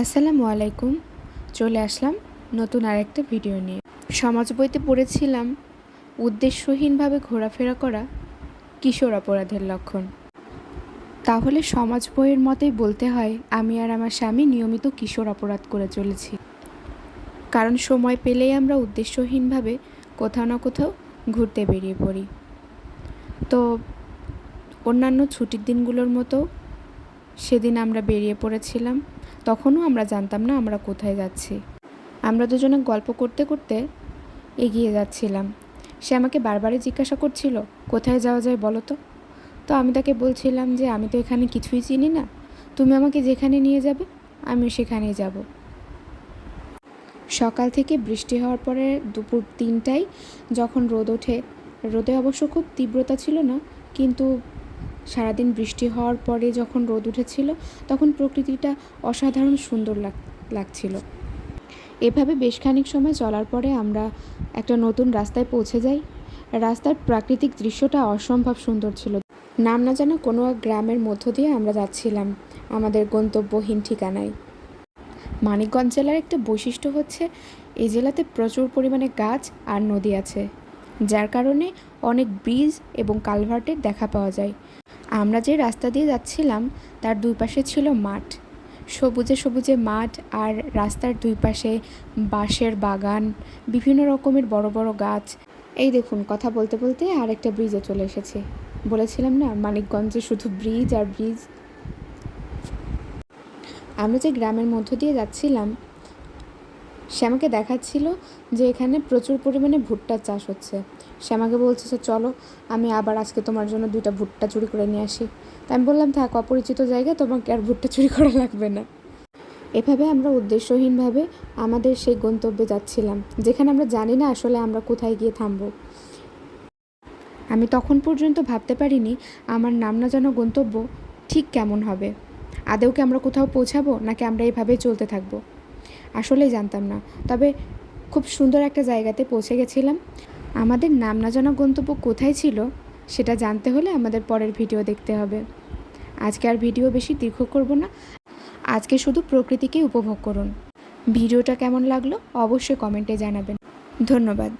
আসসালামু আলাইকুম। চলে আসলাম নতুন আরেকটা ভিডিও নিয়ে। সমাজ বইতে পড়েছিলাম, উদ্দেশ্যহীনভাবে ঘোরাফেরা করা কিশোর অপরাধের লক্ষণ। তাহলে সমাজ বইয়ের মতেই বলতে হয়, আমি আর আমার স্বামী নিয়মিত কিশোর অপরাধ করে চলেছি। কারণ সময় পেলেই আমরা উদ্দেশ্যহীনভাবে কোথাও না কোথাও ঘুরতে বেরিয়ে পড়ি। তো অন্যান্য ছুটির দিনগুলোর মতো সেদিন আমরা বেরিয়ে পড়েছিলাম তখনও আমরা জানতাম না আমরা কোথায় যাচ্ছি। আমরা দুজনে গল্প করতে করতে এগিয়ে যাচ্ছিলাম। সে আমাকে বারবারই জিজ্ঞাসা করছিল, কোথায় যাওয়া যায় বলো তো? তো আমি তাকে বলছিলাম যে, আমি তো এখানে কিছুই চিনি না। তুমি আমাকে যেখানে নিয়ে যাবে, আমিও সেখানেই যাব। সকাল থেকে বৃষ্টি হওয়ার পরে দুপুর তিনটায় যখন রোদ ওঠে, রোদে অবশ্য খুব তীব্রতা ছিল না, কিন্তু সারাদিন বৃষ্টি হওয়ার পরে যখন রোদ উঠেছিল, তখন প্রকৃতিটা অসাধারণ সুন্দর লাগ, লাগছিল। এভাবে বেশ খানিক সময় চলার পরে আমরা একটা নতুন রাস্তায় পৌঁছে যাই। রাস্তার প্রাকৃতিক দৃশ্যটা অসম্ভব সুন্দর ছিল। নাম না জানা কোনো এক গ্রামের মধ্য দিয়ে আমরা যাচ্ছিলাম আমাদের গন্তব্যহীন ঠিকানায়। মানিকগঞ্জ জেলার একটা বৈশিষ্ট্য হচ্ছে এই জেলাতে প্রচুর পরিমাণে গাছ আর নদী আছে, যার কারণে অনেক ব্রিজ এবং কালভার্টের দেখা পাওয়া যায়। আমরা যে রাস্তা দিয়ে যাচ্ছিলাম, তার দুই পাশে ছিল মাঠ। সবুজে সবুজে মাঠ আর রাস্তার দুই পাশে বাঁশের বাগান, বিভিন্ন রকমের বড় বড় গাছ। এই দেখুন, কথা বলতে বলতে আরেকটা ব্রিজে চলে এসেছে। বলেছিলাম না, মানিকগঞ্জে শুধু ব্রিজ আর ব্রিজ আমরা যে গ্রামের মধ্য দিয়ে যাচ্ছিলাম সে আমাকে দেখাচ্ছিল যে এখানে প্রচুর পরিমাণে ভুট্টার চাষ হচ্ছে। সে আমাকে বলছে যে চলো, আমি আবার আজকে তোমার জন্য দুইটা ভুট্টা চুরি করে নিয়ে আসি। তা আমি বললাম, থাক, অপরিচিত জায়গা, তোমাকে আর ভুট্টা চুরি করা লাগবে না। এভাবে আমরা উদ্দেশ্যহীনভাবে আমাদের সেই গন্তব্যে যাচ্ছিলাম, যেখানে আমরা জানি না আসলে আমরা কোথায় গিয়ে থামবো। আমি তখন পর্যন্ত ভাবতে পারিনি আমার নাম না জানা গন্তব্য ঠিক কেমন হবে। আদেও কি আমরা কোথাও পৌঁছাবো, নাকি আমরা এভাবেই চলতে থাকব? আসলেই জানতাম না। তবে খুব সুন্দর একটা জায়গাতে পৌঁছে গেছিলাম। আমাদের নাম না জানা গন্তব্য কোথায় ছিল সেটা জানতে হলে আমাদের পরের ভিডিও দেখতে হবে। আজকে আর ভিডিও বেশি দীর্ঘ করব না। আজকে শুধু প্রকৃতিকেই উপভোগ করুন। ভিডিওটা কেমন লাগল অবশ্যই কমেন্টে জানাবেন। ধন্যবাদ।